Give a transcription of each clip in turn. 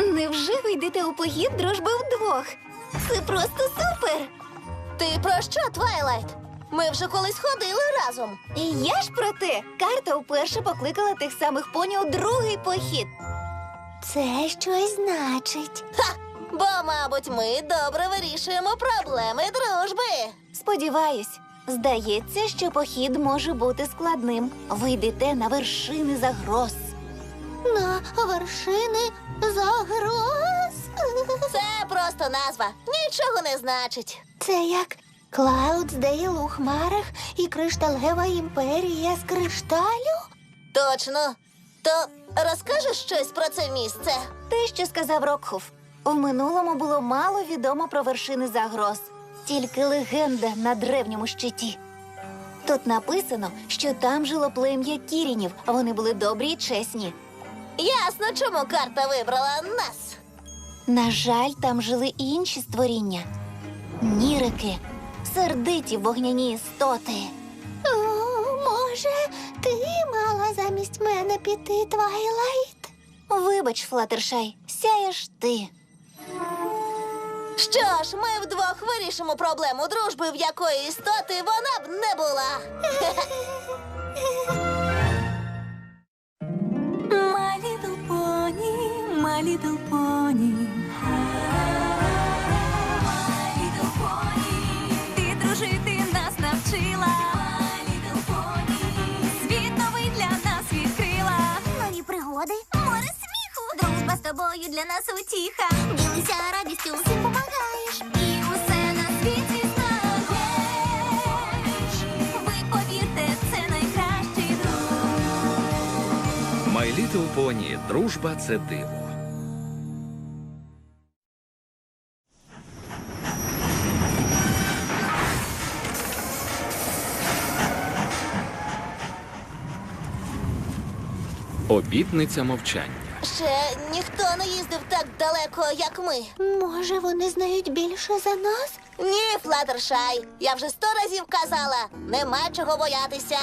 Невже ви йдете у похід дружби вдвох? Це просто супер! Ти про що, Твайлайт? Ми вже колись ходили разом. І я ж про те, карта вперше покликала тих самих поні у другий похід. Це щось значить. Бо, мабуть, ми добре вирішуємо проблеми дружби. Сподіваюсь, здається, що похід може бути складним. Ви йдете на вершини загроз. На вершини загроз. Це просто назва. Нічого не значить. Це як Клаудсдейл у хмарах і кришталева імперія з кришталю? Точно. То розкажеш щось про це місце? Те, що сказав Рокхуф. У минулому було мало відомо про вершини загроз, тільки легенда на древньому щиті. Тут написано, що там жило плем'я кірінів, вони були добрі й чесні. Ясно, чому карта вибрала нас. На жаль, там жили і інші створіння. Нірики, сердиті вогняні істоти. О, може, ти мала замість мене піти, Твайлайт? Вибач, Флатершай, сяєш ти. Що ж, ми вдвох вирішимо проблему дружби, в якої істоти вона б не була. little pony. Little pony. Ти дружити нас навчила. Little pony. Світ новий для нас відкрила. Нові пригоди, Море сміху. Дружба з тобою для нас утіха. ділися радістю, всім помагаєш. І усе на світі знаєш. Ви повірте, це найкращий друг. My Little Pony. Дружба це диво. Обітниця мовчання. Ще ніхто не їздив так далеко, як ми. Може, вони знають більше за нас? Ні, Флаттершай, я вже сто разів казала, нема чого боятися.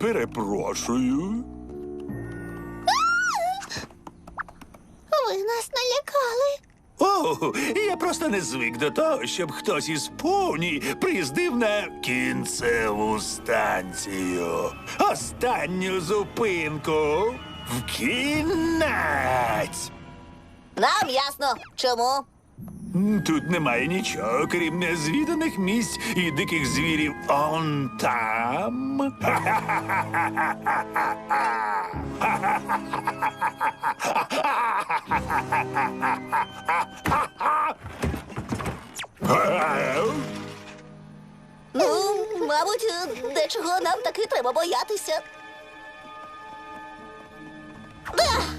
Перепрошую. Ви нас налякали. О, я просто не звик до того, щоб хтось із поні приїздив на кінцеву станцію. Останню зупинку. В кінець. Нам ясно, чому. Тут немає нічого, крім незвіданих місць і диких звірів. Он там. Ну, мабуть, дечого нам таки треба боятися. Да!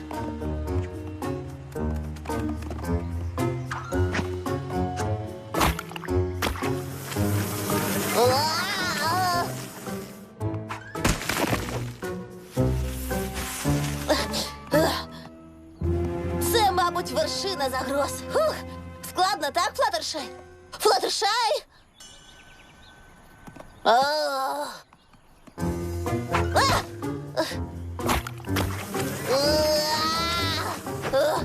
Вершина загроз. Фух, складно, так, Флаттершай? Флаттершай? А! А! А!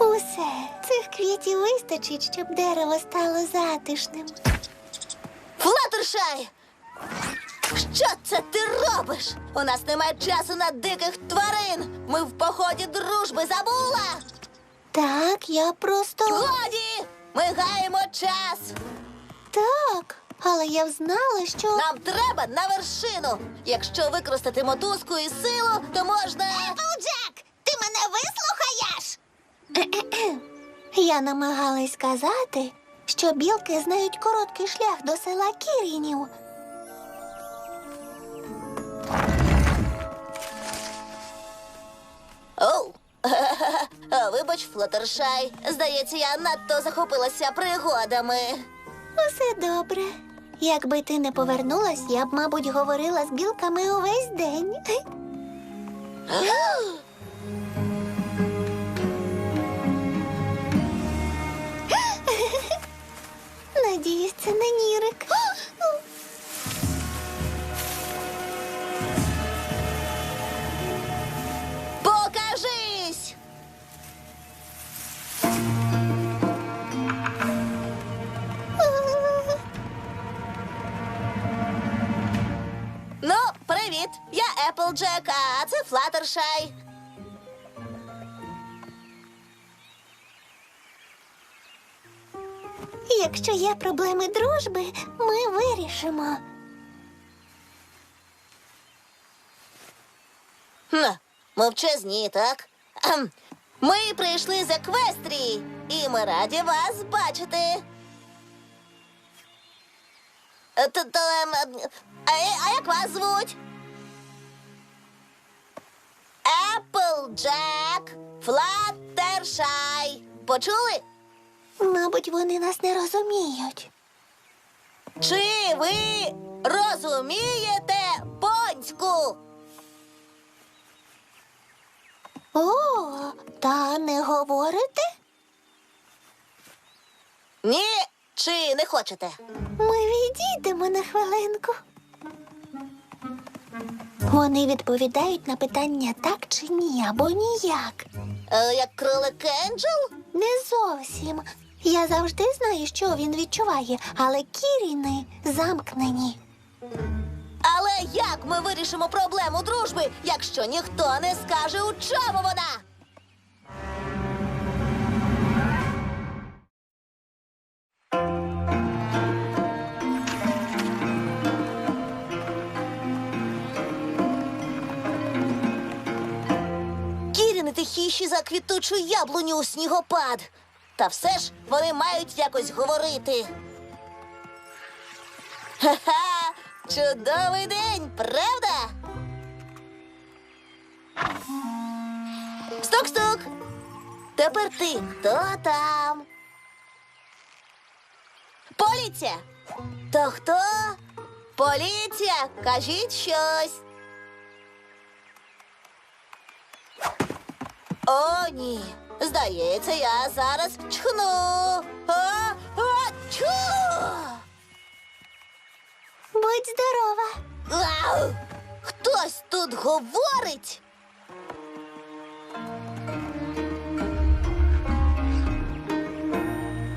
Усе цих квітів вистачить, щоб дерево стало затишним. Флаттершай! Що це ти робиш? У нас немає часу на диких тварин. Ми в поході дружби забула. Так, я просто Годі! Ми гаємо час. так. Але я знала, що Нам треба на вершину. Якщо використати мотузку і силу, то можна. Джек, ти мене вислухаєш? я намагалась сказати, що білки знають короткий шлях до села Кірінів. Оу. Вибач, Флаттершай. Здається, я надто захопилася пригодами. Усе добре. Якби ти не повернулась, я б, мабуть, говорила з білками увесь день. Надіюсь, це не нірик. Еплджек, а це Флаттершай. Якщо є проблеми дружби, ми вирішимо. Хм, мовчазні, так? Ми прийшли з Еквестрії, і ми раді вас бачити. Е, т- то, ем, е, А, а як вас звуть? Еплджек, Флаттершай. Почули? Мабуть, вони нас не розуміють. Чи ви розумієте понську? О, та не говорите? Ні, чи не хочете? Ми відійдемо на хвилинку. Вони відповідають на питання так чи ні, або ніяк. Е, як кролик Енджел? Не зовсім. Я завжди знаю, що він відчуває, але кіріни замкнені. Але як ми вирішимо проблему дружби, якщо ніхто не скаже, у чому вона? Кіріни за квітучу яблуню у снігопад. Та все ж вони мають якось говорити. Ха-ха! Чудовий день, правда? Стук-стук. Тепер ти. Хто там? Поліція. То хто? Поліція, кажіть щось. О, ні. Здається, я зараз чхну. А, а, чу! Будь здорова. Ау! Хтось тут говорить.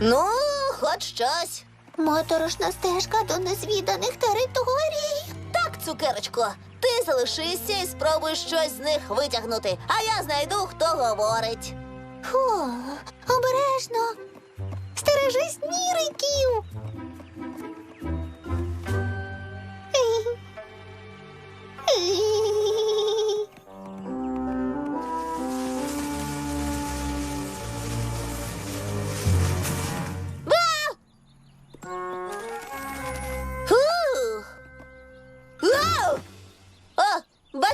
Ну, хоч щось. Моторошна стежка до незвіданих територій. Так, цукерочко, ти залишишся і спробуй щось з них витягнути, а я знайду, хто говорить. Фу, обережно. Стережись ніриків.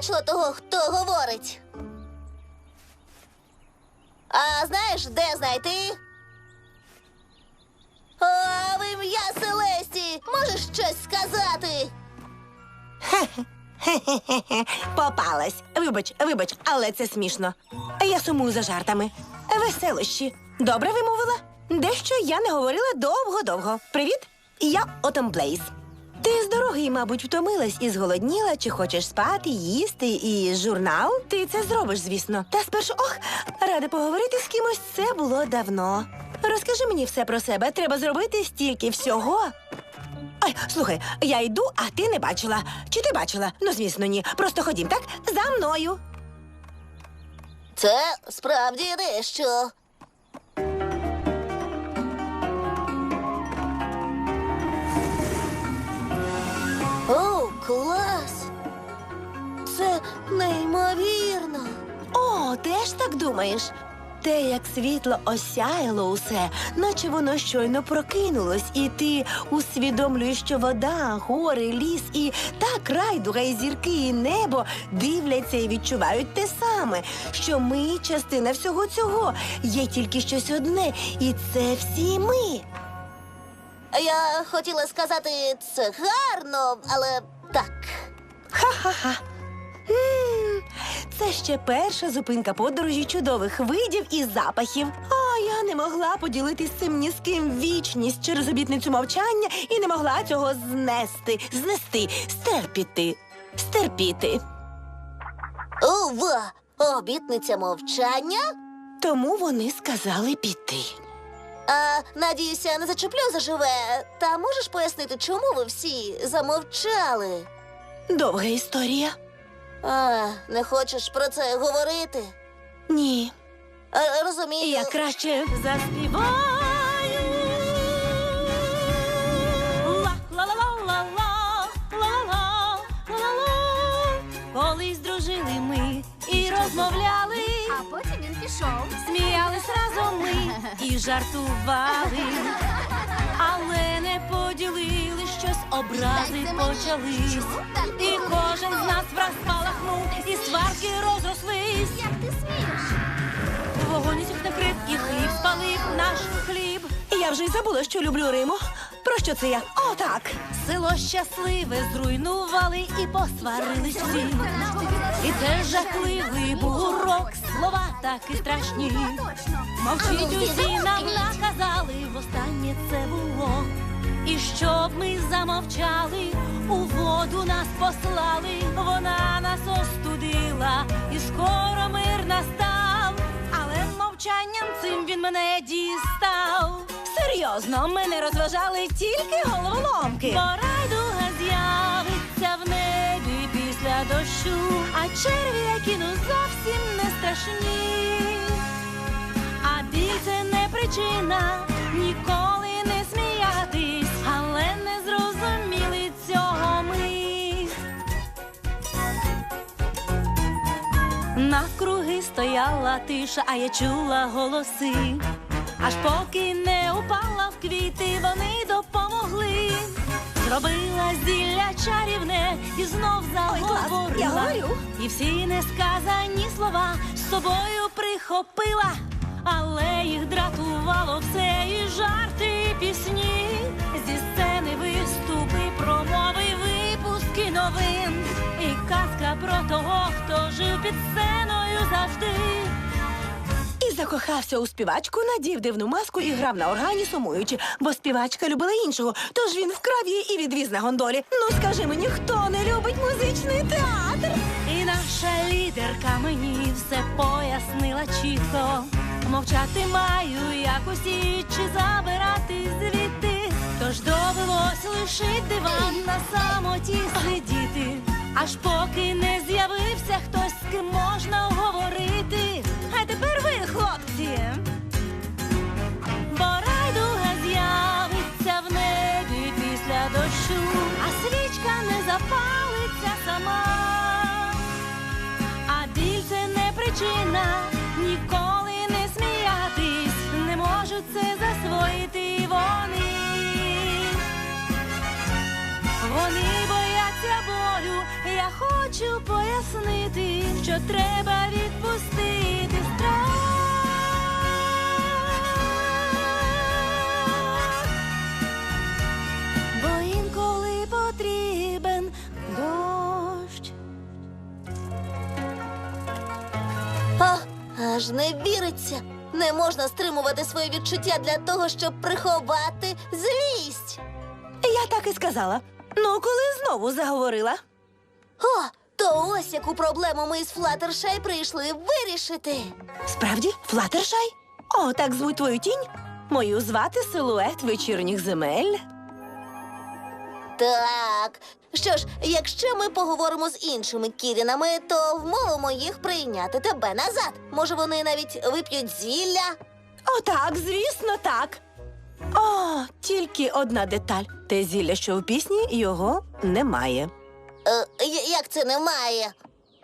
Бачила того, хто говорить. А знаєш, де знайти? О, в ім'я Селесті! Можеш щось сказати? Попалась. Вибач, вибач, але це смішно. Я сумую за жартами. Веселощі. Добре вимовила? Дещо я не говорила довго-довго. Привіт, я Отом Блейз. Ти з дороги, мабуть, втомилась і зголодніла, чи хочеш спати, їсти і журнал? Ти це зробиш, звісно. Та спершу, ох, ради поговорити з кимось це було давно. Розкажи мені все про себе. Треба зробити стільки всього. Ой, слухай, я йду, а ти не бачила. Чи ти бачила? Ну, звісно, ні. Просто ходім, так? За мною. Це справді дещо. Теж так думаєш? Те, як світло осяяло усе, наче воно щойно прокинулось, і ти усвідомлюєш, що вода, гори, ліс і так райдуга і зірки, і небо дивляться і відчувають те саме, що ми частина всього цього. Є тільки щось одне, і це всі ми. Я хотіла сказати, це гарно, але так. Ха-ха-ха. Це ще перша зупинка подорожі чудових видів і запахів. А я не могла поділитись цим ні з ким вічність через обітницю мовчання і не могла цього знести, знести, стерпіти, стерпіти. Ова! Обітниця мовчання? Тому вони сказали піти. А надіюся, не зачеплю заживе. Та можеш пояснити, чому ви всі замовчали? Довга історія. А, не хочеш про це говорити? Ні. Е, Розумію. Я краще заспіваю. Ла-ла-ла-ла-ла-ла-ла-ла. Колись дружили ми і розмовляли, А потім він пішов. сміялись разом ми і жартували, але не поділили образи почались. І кожен з нас враз спалахнув, і сварки розрослись. Як ти смієш? Вогонь усіх накрив, і хліб спалив наш хліб. Я вже й забула, що люблю Риму. Про що це я? О, так. Село щасливе зруйнували і посварились всі. І це жахливий був урок, слова таки страшні. Мовчіть усі нам наказали, востаннє це було. І щоб ми замовчали, у воду нас послали, вона нас остудила, і скоро мир настав. Але мовчанням цим він мене дістав. Серйозно, мене розважали тільки головоломки. Бо райдуга з'явиться в небі після дощу, а черві, які ну зовсім не страшні. А біль це не причина ніколи Навкруги стояла тиша, а я чула голоси. Аж поки не упала в квіти, вони допомогли. Зробила зілля чарівне і знов Ой, клас, заговорила. я говорю. І всі несказані слова з собою прихопила, але їх дратувало все і жарти, і пісні. Зі сцени виступи, промови, випуски новин. І казка про того, хто жив під сценою завжди. І закохався у співачку, надів дивну маску і грав на органі сумуючи, бо співачка любила іншого, тож він вкрав її і відвіз на гондолі. Ну скажи мені, хто не любить музичний театр? І наша лідерка мені все пояснила чітко. Мовчати маю, як усі, чи забирати звідти. Тож довелось лишить диван на самоті сидіти. Аж поки не з'явився хтось, з ким можна говорити. А тепер ви, хлопці. Бо райдуга з'явиться в небі після дощу, а свічка не запалиться сама. А біль це не причина хочу пояснити, що треба відпустити страх. Бо інколи потрібен дощ. А, аж не віриться. Не можна стримувати свої відчуття для того, щоб приховати злість. Я так і сказала. Ну, коли знову заговорила. О, то ось яку проблему ми із Флаттершай прийшли вирішити. Справді, Флаттершай? О, так звуть твою тінь? Мою звати силует вечірніх земель. Так. Що ж, якщо ми поговоримо з іншими кірінами, то вмовимо їх прийняти тебе назад. Може, вони навіть вип'ють зілля? О, так, звісно, так. О, тільки одна деталь. Те зілля, що в пісні, його немає. Е, як це немає?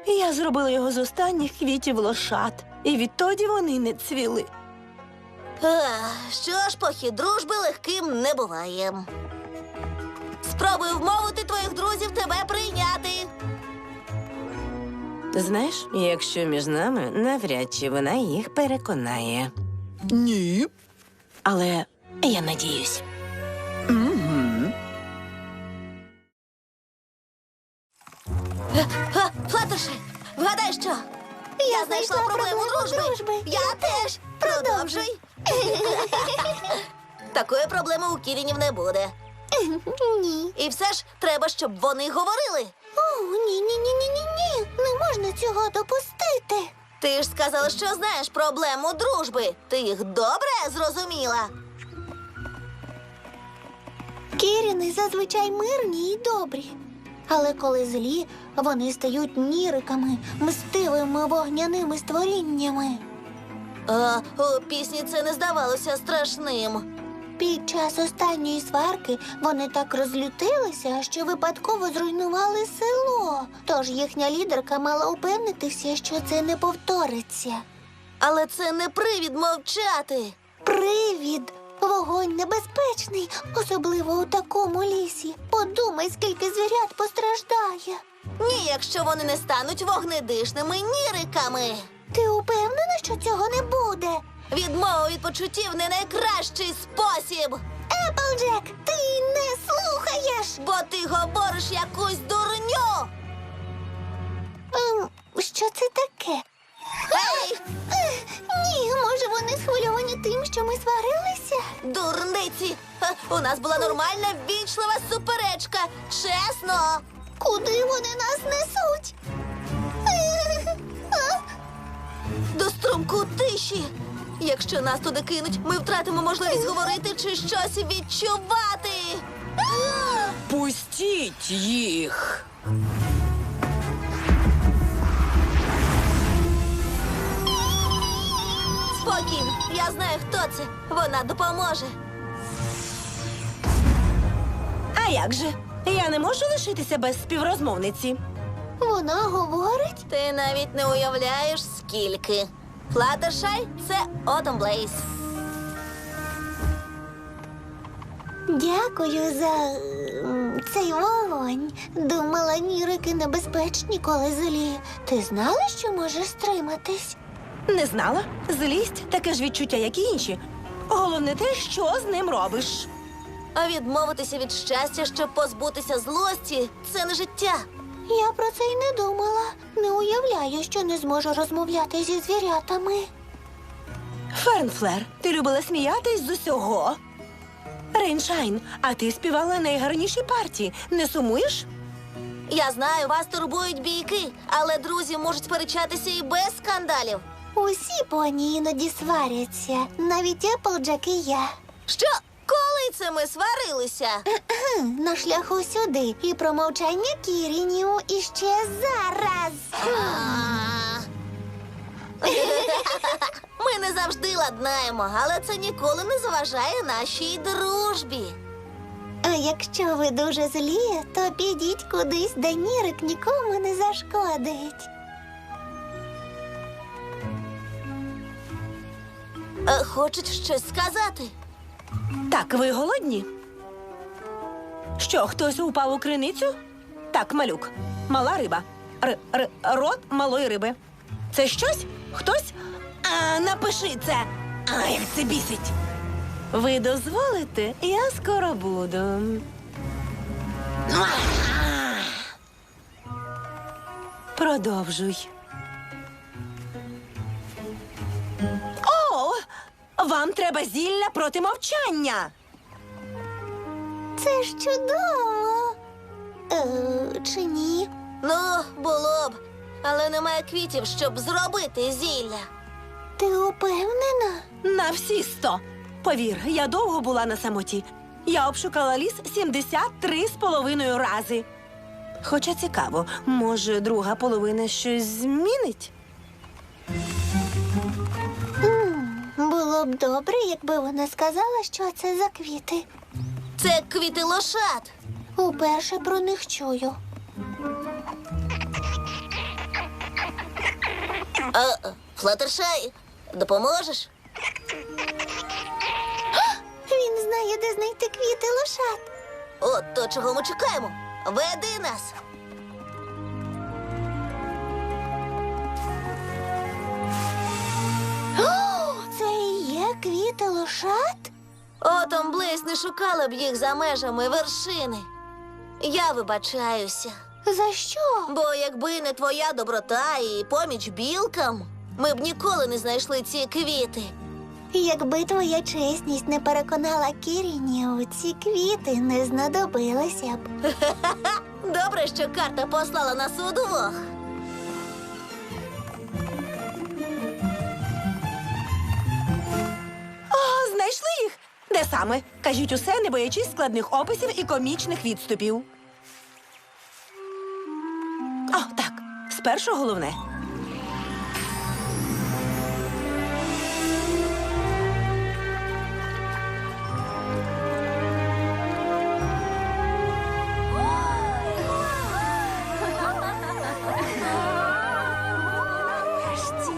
Я зробила його з останніх квітів лошад, і відтоді вони не цвіли. Ех, Що ж, похід дружби легким не буває. Спробуй вмовити твоїх друзів тебе прийняти. Знаєш, якщо між нами, навряд чи вона їх переконає. Ні. Але я надіюсь. Ха, Флаттерши, вгадай що? Я, знайшла проблему дружби. Я теж. Продовжуй. Такої проблеми у Кірінів не буде. Ні. І все ж треба, щоб вони говорили. О, ні, ні, ні, ні, ні, ні. Не можна цього допустити. Ти ж сказала, що знаєш проблему дружби. Ти їх добре зрозуміла. Кіріни зазвичай мирні і добрі. Але коли злі, вони стають ніриками, мстивими вогняними створіннями. А у пісні це не здавалося страшним. Під час останньої сварки вони так розлютилися, що випадково зруйнували село. Тож їхня лідерка мала упевнитися, що це не повториться. Але це не привід мовчати. Привід! Вогонь небезпечний, особливо у такому лісі. Подумай, скільки звірят постраждає. Ні, якщо вони не стануть вогнедишними ніриками. Ти упевнена, що цього не буде? Відмова від почуттів не найкращий спосіб, Еплджек, ти не слухаєш. бо ти говориш якусь дурню. Ем, що це таке? Ей, Ех, ні, може вони схвильовані тим, що ми сварилися? дурниці! Ха, У нас була нормальна вічлива суперечка. Чесно. Куди вони нас несуть? До струмку тиші. Якщо нас туди кинуть, ми втратимо можливість говорити чи щось відчувати. Пустіть їх. Це. Вона допоможе. А як же? Я не можу лишитися без співрозмовниці. Вона говорить. Ти навіть не уявляєш, скільки. Флаттершай – це Autumn Blaze. Дякую за м, цей вогонь. Думала, нірики небезпечні, коли злі. Ти знала, що можеш стриматись? Не знала? Злість таке ж відчуття, як і інші. Головне те, що з ним робиш. А відмовитися від щастя, щоб позбутися злості це не життя. Я про це й не думала. Не уявляю, що не зможу розмовляти зі звірятами. Фернфлер, ти любила сміятись з усього. Рейншайн, а ти співала найгарніші партії. Не сумуєш? Я знаю, вас турбують бійки, але друзі можуть сперечатися і без скандалів. Усі поні іноді сваряться, навіть Еплджек і я. Що? Коли це ми сварилися? На шляху сюди і про мовчання Кірінів іще зараз. Ми не завжди ладнаємо, але це ніколи не заважає нашій дружбі. А якщо ви дуже злі, то підіть кудись, де нірик нікому не зашкодить. Е, Хочуть щось сказати. Так, ви голодні? Що, хтось упав у криницю? Так, малюк. Мала риба. Р, р, рот малої риби. Це щось? Хтось? А, напиши це. А, як це бісить. Ви дозволите? Я скоро буду. Продовжуй. Вам треба зілля проти мовчання. Це ж чудово. Е, чи ні? Ну, було б, але немає квітів, щоб зробити зілля. Ти упевнена? На всі сто. Повір, я довго була на самоті. Я обшукала ліс 73 з половиною рази. Хоча цікаво, може, друга половина щось змінить? Було б добре, якби вона сказала, що це за квіти. Це квіти лошад. Уперше про них чую. А, Флаттершай, допоможеш? Він знає, де знайти квіти лошад. От то, чого ми чекаємо. Веди нас. Квіти лошад? Отом Блейс не шукала б їх за межами вершини. Я вибачаюся. За що? Бо якби не твоя доброта і поміч білкам, ми б ніколи не знайшли ці квіти. Якби твоя чесність не переконала Кірінів, ці квіти не знадобилися б. Добре, що карта послала нас удвох. Де саме? Кажіть усе, не боячись складних описів і комічних відступів. О, так, спершу головне.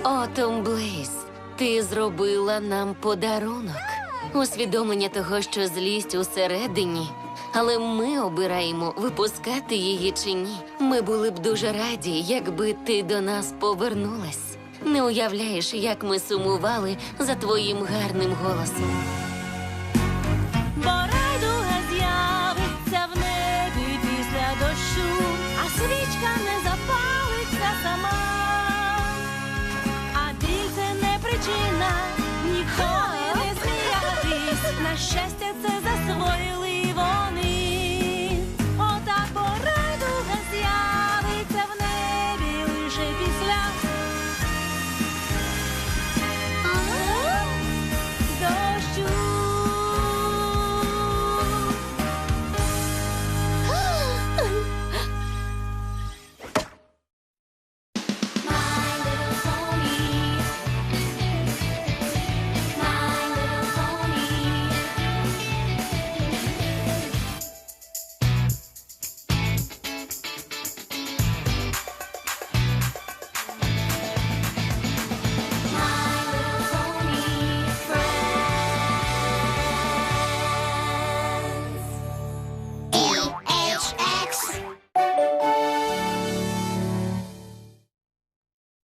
Отом Блейз, ти зробила нам подарунок. Усвідомлення того, що злість усередині. Але ми обираємо випускати її чи ні. Ми були б дуже раді, якби ти до нас повернулась. Не уявляєш, як ми сумували за твоїм гарним голосом. Щастя, це засвоїли